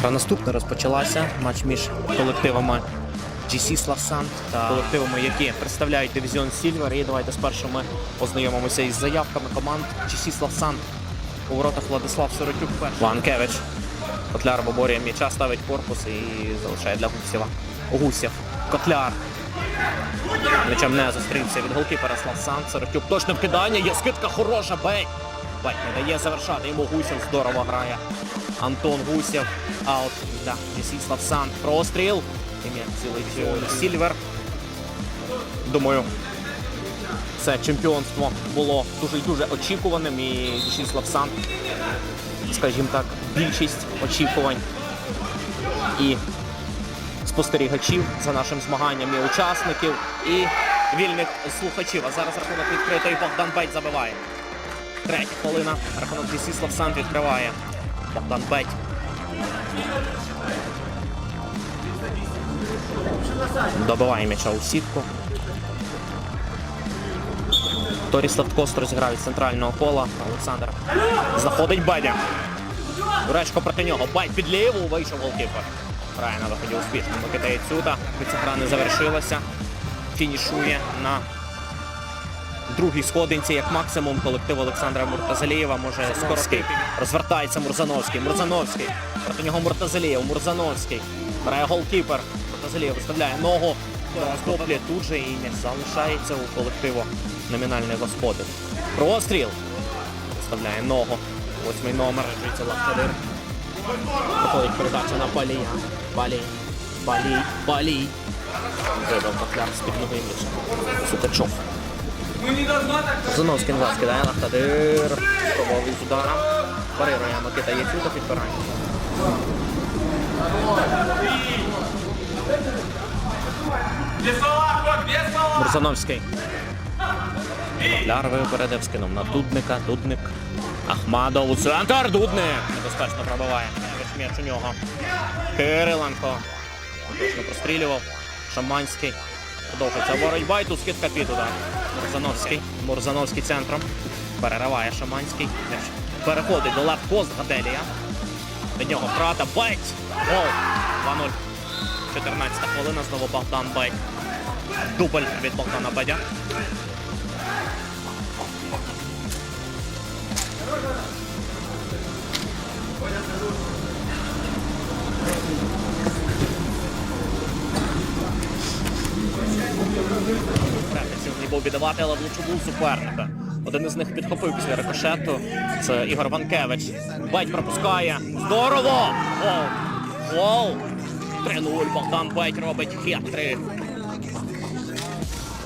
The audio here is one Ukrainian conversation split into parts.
Гра наступна розпочалася. Матч між колективами GC Славсан та колективами, які представляють дивізіон Сільвер. І давайте спершу ми ознайомимося із заявками команд GC Славсан. У воротах Владислав Сиротюк перший. Ванкевич. Котляр виборює м'яча, ставить корпус і залишає для Гусєва. Гусєв. Котляр. М'ячем не зустрівся від голкіпера Славсан. Сиротюк точне вкидання. Є скидка хороша. Бей. Бей не дає завершати. Йому Гусєв здорово грає. Антон Гусєв. Аут. Да. GC Славсан. Простріл. І м'яч цілий в Сільвер. Думаю, це чемпіонство було дуже і дуже очікуваним. І Вячеслав Сан, скажімо так, більшість очікувань і спостерігачів за нашим змаганням, і учасників, і вільних слухачів. А зараз рахунок відкритий. Богдан Беть забиває. Третя хвилина. Рахунок Вячеслав Сан відкриває. Богдан Беть. Добиває м'яча у сітку. Торіслав Ткост розіграє з центрального кола. Олександр знаходить Бедя. Дуречко проти нього. Бать під ліву. Вийшов голкіпер. Грає на виході успішно. Микита Цюта. Ця гра не завершилася. Фінішує на другій сходинці, як максимум, колектив Олександра Муртазалієва може скоротити. Розвертається Мурзановський. Мурзановський. Проти нього Муртазалієв. Мурзановський. Грає голкіпер. Муртазалієв виставляє ногу. Розтоплює тут же і м'яч залишається у колективу номінальний господар. Простріл. Виставляє ногу. Восьмий номер. Житься Лахтадир. Проходить передача на Балія. Балій. Балій. Балій. Вибив Бахляр з-під ноги м'яча. Сукачов. Зановський назад скидає Лахтадир. Пробував із удара. Парирує Микита Єцюта підбирання. Мурзановський. Ляр випередив, скинув на Дудника. Дудник. Ахмадов у центр. Дудник. Небезпечно пробиває. М'яч у нього. Кириленко. Точно прострілював. Шаманський. Продовжується боротьба і тут скидка під удар. Мурзановський. Мурзановський центром. Перериває Шаманський. Переходить до левпост Гаделія. До нього втрата. Бать! Гол. 2-0. 14 хвилина. Знову Богдан Бать. Дубль від Богдана Бадя. Треба сьогодні був віддавати, але влучу був суперника. Один із них підхопив після рикошету. Це Ігор Ванкевич. Бать пропускає. Здорово! Гол! Гол! 3-0. Богдан Бать робить хет-трик.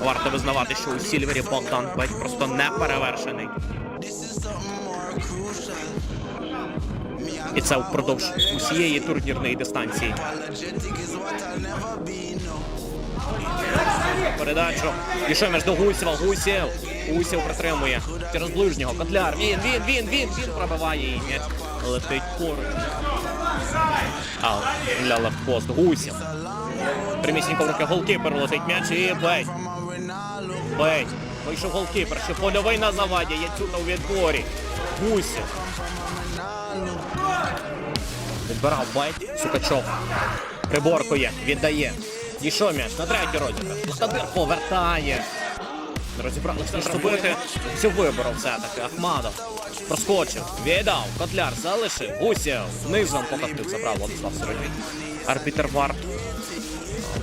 Варто визнавати, що у Сільвері Богдан Бать просто не перевершений. І це впродовж усієї турнірної дистанції. Передачу. Пішов між до Гусєва. Гусєв. Гусєв притримує. Через ближнього. Котляр. Він, він, він, він, він пробиває і м'яч. Летить поруч. А, для левпост. Гусєв. Примісненько в руки голкіпер летить м'яч і бей. Бей. Вийшов голкіпер. Ще польовий на заваді. Яцюта у відборі. Гусєв. Відбирав байт. Сукачов. Приборкує. Віддає. Дійшов м'яч на третій розіграш. Лахтадир повертає. Не Розібралися що робити. Все виборов все-таки. Ахмадов. Проскочив. Віддав. Котляр залишив. Гусєв. Низом покотив. Забрав Владислав Сиротвіт. Арбітер Вар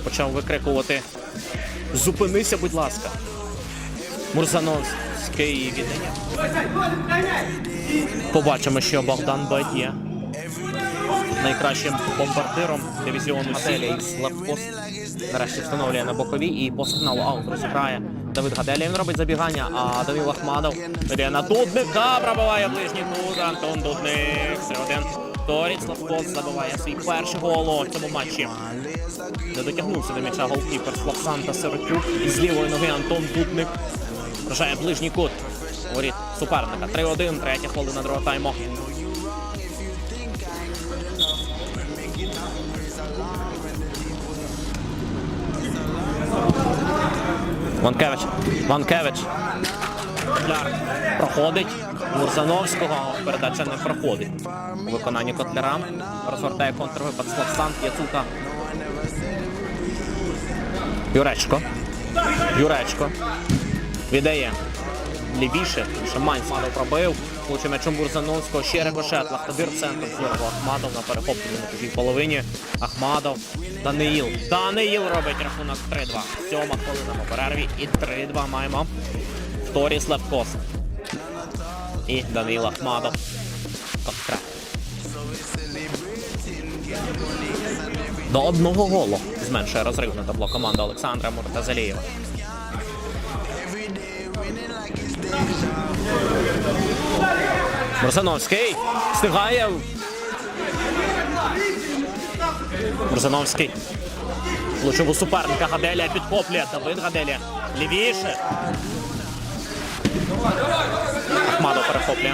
почав викрикувати. Зупинися, будь ласка. Мурзановський віддає. Побачимо, що Богдан Бать є найкращим бомбардиром дивізіону Селі з левпост. Нарешті встановлює на боковій і по сигналу аут розіграє Давид Гаделія. Він робить забігання, а Давид Ахмадов веде на Дудника, пробиває ближній кут. Антон Дудник. Це один. Торіц Левпост забиває свій перший гол у цьому матчі. Не дотягнувся до м'яча голкіпер Славсан та Сиротюк. І з лівої ноги Антон Дудник вражає ближній кут. Воріт суперника. 3-1, третя хвилина другого тайму. Ванкевич. Ванкевич. Котляр Проходить. Мурзановського. Передача не проходить. У виконанні Котляра. Розвертає контрвипад Славсан. Яцука. Юречко. Юречко. Віддає. Лівіше. Шамань Фадов пробив. Получив м'ячом Бурзановського. Ще рикошет. Лахтадир центр. Здорово. Ахмадов на перехопленні на чужій половині. Ахмадов. Даниїл. Даниїл робить рахунок 3-2. Сьома хвилина по перерві. І 3-2 маємо. Торіс Левкос. І Даниїл Ахмадов. Контра. До одного голу зменшує розрив на табло команда Олександра Муртазалієва. Мурзановський встигає. Мурзановський. Влучив у суперника Гаделія підхоплює. Давид Гаделія. Лівіше. Ахмадов перехоплює.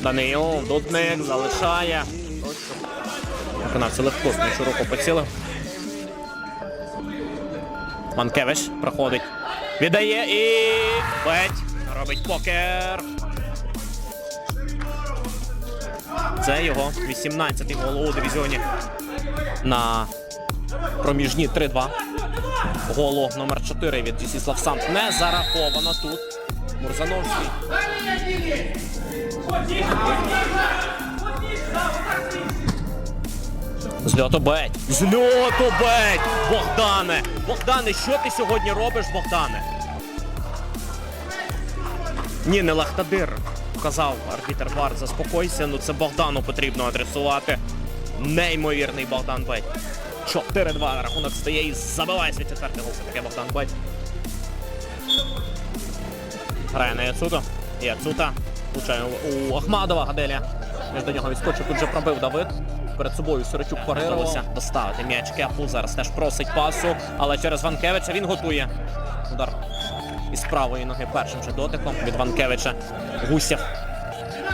Даниїл. Дудник залишає. Виконавці легко руку поцілив. Манкевич проходить. Віддає і. Беть. Робить покер. Це його 18-й гол у дивізіоні на проміжні 3-2. Голу номер 4 від Дісіслав Самп не зараховано тут. Мурзановський. Зльоту беть! Зльоту беть! Богдане! Богдане, що ти сьогодні робиш, Богдане? Ні, не Лахтадир. Казав арбітер Вар, заспокойся, ну це Богдану потрібно адресувати. Неймовірний Богдан Беть. 4-2 рахунок стає і забиває свій четвертий гол. Це таке Богдан Беть. Грає на Яцуто. Яцута. Влучає у Ахмадова Гаделя. Між до нього відскочив, тут же пробив Давид. Перед собою Сирочук порирувався доставити м'яч Кепу. Зараз теж просить пасу, але через Ванкевича він готує. Удар із правої ноги першим же дотиком від Ванкевича. Гусєв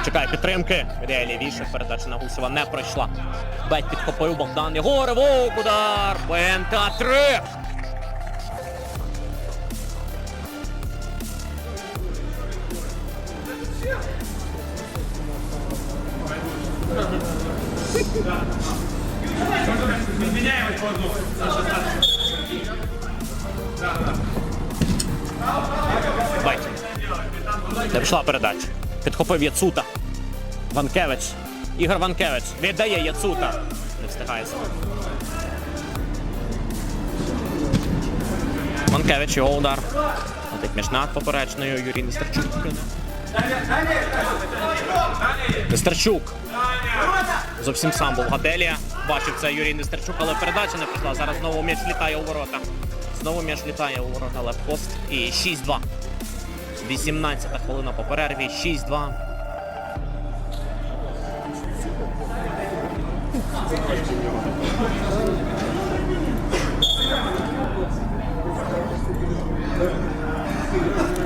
чекає підтримки. Віддає лівіше. Передача на Гусєва не пройшла. Беть підхопив Богдан. Єгоровок удар. БНК 3. Беть. Не пішла передача. Підхопив Яцута. Ванкевич. Ігор Ванкевич. Віддає Яцута. Не встигає. Ванкевич, його удар. Летить між над поперечною Юрій Нестерчук. Нестерчук. Зовсім сам був Гаделія. Бачив це Юрій Нестерчук, але передача не прийшла. Зараз знову м'яч літає у ворота. Знову м'яч літає у ворота левпост. І 6-2. 18 хвилина по перерві. 6-2.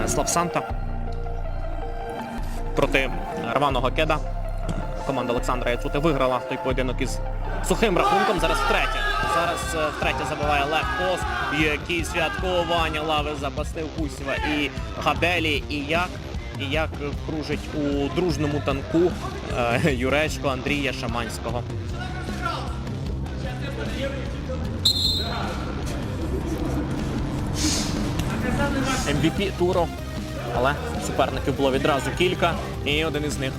Славсанта проти рваного кеда. Команда Олександра Яцути виграла той поєдинок із сухим рахунком. Зараз втретє. Зараз е, втретє забиває Лев Пост. Які святкування лави запастив Гусєва і Гаделі. І як, і як кружить у дружному танку е, Юречко Андрія Шаманського. MVP туру. Але суперників було відразу кілька, і один із них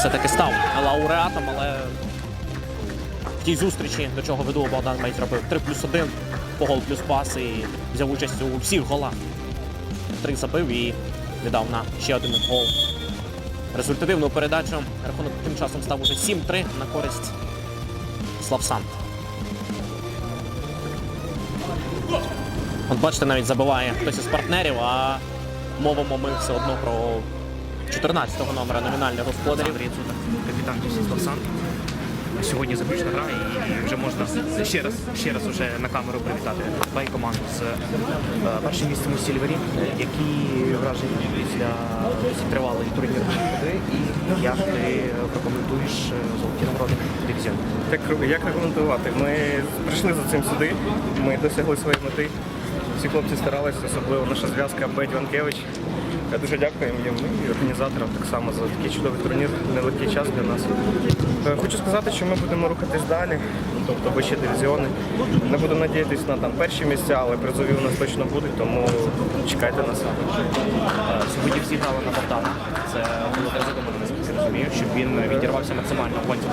все-таки став лауреатом, але в тій зустрічі, до чого веду, Богдан Мейт робив 3 плюс 1 по гол плюс пас і взяв участь у всіх голах. Три забив і віддав на ще один гол. Результативну передачу. Рахунок тим часом став уже 7-3 на користь Славсан. От бачите, навіть забиває хтось із партнерів, а мовимо ми все одно про 14-го номера номінальних господарів. Капітан Дюсіслав Сан. Сьогодні заключна гра і вже можна ще раз, ще раз уже на камеру привітати твою команду з е, першим місцем у Сільвері. Які враження після тривалої турнірної гри і як ти прокоментуєш е, золоті нагороди дивізіону? Так як рекомендувати? Ми прийшли за цим сюди, ми досягли своєї мети. Всі хлопці старалися, особливо наша зв'язка Беть Ванкевич. Я дуже дякую їм і організаторам так само за такий чудовий турнір, нелегкий час для нас. Е, Хочу сказати, що ми будемо рухатись далі, тобто вищі дивізіони. Не буду надіятися на там перші місця, але призові у нас точно будуть, тому чекайте нас. Е, Сьогодні всі грали на Богдана. Це було дуже розумію, щоб він відірвався максимально в гонці.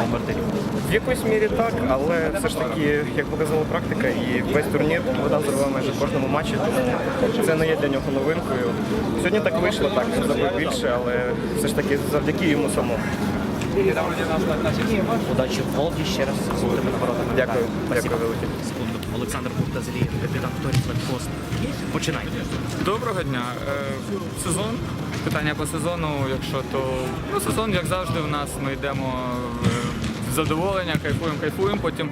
В якоїсь мірі так, але все ж таки, як показала практика, і весь турнір вода зробила майже в кожному матчі, тому це не є для нього новинкою. Сьогодні так вийшло, так він забив більше, але все ж таки завдяки йому самому. Удачі в Волді ще раз з золотими нагородами. Дякую, Спасибо. дякую велике. Секунду. Олександр Буртазлій, капітан Лепкост. Починайте. Доброго дня. Е, Сезон. Питання по сезону, якщо то ну сезон, як завжди, у нас ми йдемо е, в задоволення, кайфуємо, кайфуємо. Потім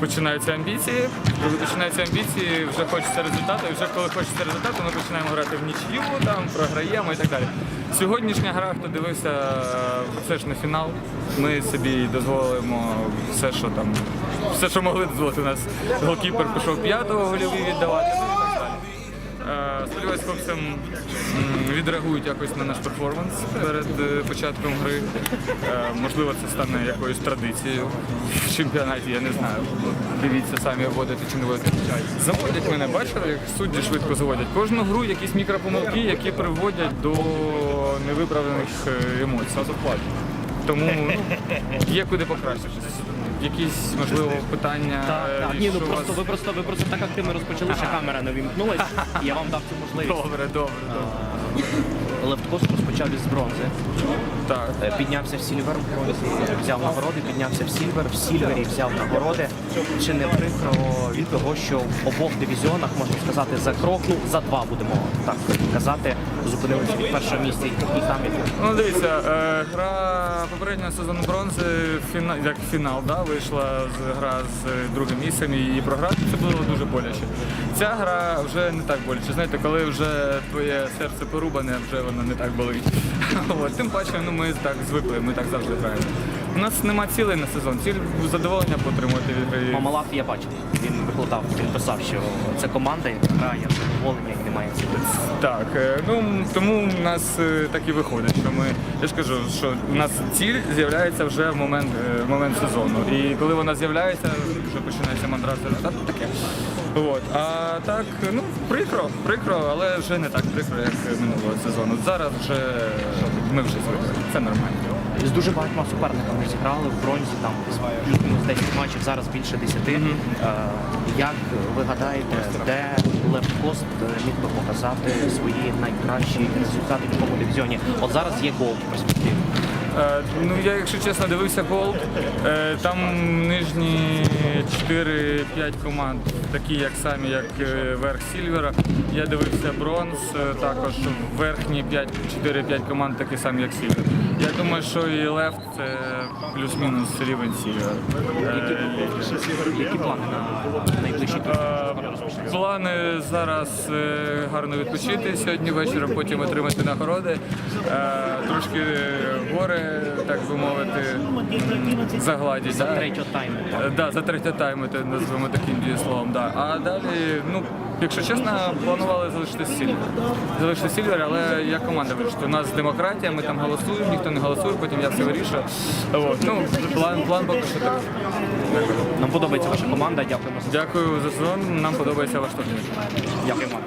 починаються амбіції. Коли починаються амбіції, вже хочеться результату. І вже коли хочеться результату, ми починаємо грати в нічю, там програємо і так далі. Сьогоднішня гра, хто дивився, все ж на фінал. Ми собі дозволимо все, що там, все, що могли дозволити У нас. Голкіпер пішов п'ятого гольові віддавати. Сподіваюсь, хлопцям відреагують якось на наш перформанс перед е, початком гри. Е, Можливо, це стане якоюсь традицією в чемпіонаті, я не знаю. Дивіться самі вводити чи не вводити. Заводять мене, бачили, як судді швидко заводять. Кожну гру якісь мікропомилки, які приводять до невиправлених е, емоцій. Тому ну, є куди покращитися. Якісь, можливо, питання. е, Ні, ну просто вас- ви просто ви просто так активно розпочали, що камера не вімкнулась, і я вам дав цю можливість. Добре, добре, добре. Левткос розпочав із бронзи. Так. Е, Піднявся в сільвер, взяв нагороди, піднявся в сільвер, в сільвері взяв нагороди. Чи не прикро від того, що в обох дивізіонах, можна сказати, за крок, ну за два будемо так казати, зупинилися від першого місця і там і тут. Ну, дивіться, е, гра попереднього сезону бронзи, фіна, як фінал, да, вийшла з гра з другим місцем і її програти. Це було дуже боляче. Ця гра вже не так боляче. Знаєте, коли вже твоє серце порубане, вже воно не так болить. Тим паче, ну ми так звикли, ми так завжди граємо. У нас нема цілей на сезон, ціль задоволення потримати від гри. Мамалат я бачив. Він викладав, він писав, що це команда, яка грає задоволення і немає цілей. Так, е, ну тому в нас е, так і виходить, що ми, я ж кажу, що у нас ціль з'являється вже в момент, е, в момент сезону. І коли вона з'являється, вже починається мандраж результат, таке. От. А так, ну, прикро, прикро, але вже не так прикро, як минулого сезону. Зараз вже ми вже звикли. Це нормально. З дуже багатьма суперниками зіграли в бронзі, там плюс-мінус 10 матчів, зараз більше 10. Е, Як ви гадаєте, де Левкост міг би показати свої найкращі результати в якому дивізіоні? От зараз є гол в перспективі. Е, Ну, я, якщо чесно, дивився Gold. Е, Там нижні 4-5 команд, такі як самі, як е, верх Сільвера. Я дивився бронз, е, також верхні 5, 4-5 команд, такі самі, як Сільвер. Я думаю, що і Лефт це плюс-мінус рівень Сільвер. Е, Які плани на найближчі тижні? Е, Плани зараз е, гарно відпочити сьогодні вечором, потім отримати нагороди. Е, Трошки гори, так би мовити, м, загладіть. За третього тайму. За третє тайму, назвемо таким дієсловом. А далі, ну, якщо чесно, планували залишити Сільвер. Залишити Сільвер, але як команда вирішити. У нас демократія, ми там голосуємо, ніхто не голосує, потім я все вирішую. От. Ну, план, план поки що так. Нам подобається ваша команда. Дякуємо Дякую за сезон. Нам подобається ваш турнір. дякуємо.